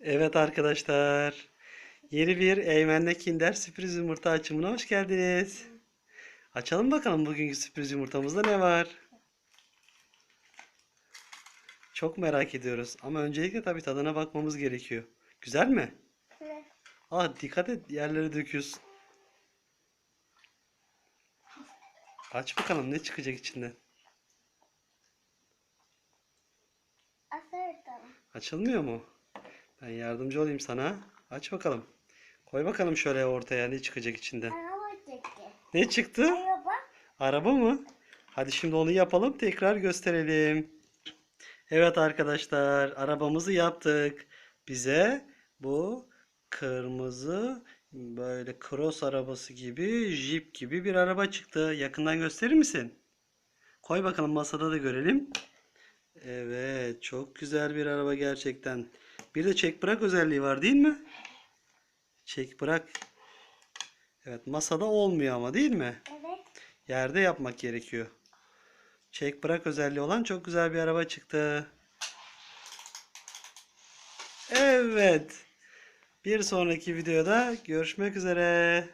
Evet arkadaşlar. Yeni bir Eymen'le Kinder sürpriz yumurta açımına hoş geldiniz. Açalım bakalım bugünkü sürpriz yumurtamızda ne var? Çok merak ediyoruz. Ama öncelikle tabii tadına bakmamız gerekiyor. Güzel mi? Evet. Aa dikkat et yerlere döküyorsun. Aç bakalım ne çıkacak içinden. Açılmıyor mu? Ben yardımcı olayım sana. Aç bakalım. Koy bakalım şöyle ortaya ne çıkacak içinden. Araba çekti. Ne çıktı? Araba. Araba mı? Hadi şimdi onu yapalım tekrar gösterelim. Evet arkadaşlar arabamızı yaptık. Bize bu kırmızı böyle cross arabası gibi jip gibi bir araba çıktı. Yakından gösterir misin? Koy bakalım masada da görelim. Evet çok güzel bir araba gerçekten. Bir de çek bırak özelliği var değil mi? Çek bırak. Evet masada olmuyor ama değil mi? Evet. Yerde yapmak gerekiyor. Çek bırak özelliği olan çok güzel bir araba çıktı. Evet. Bir sonraki videoda görüşmek üzere.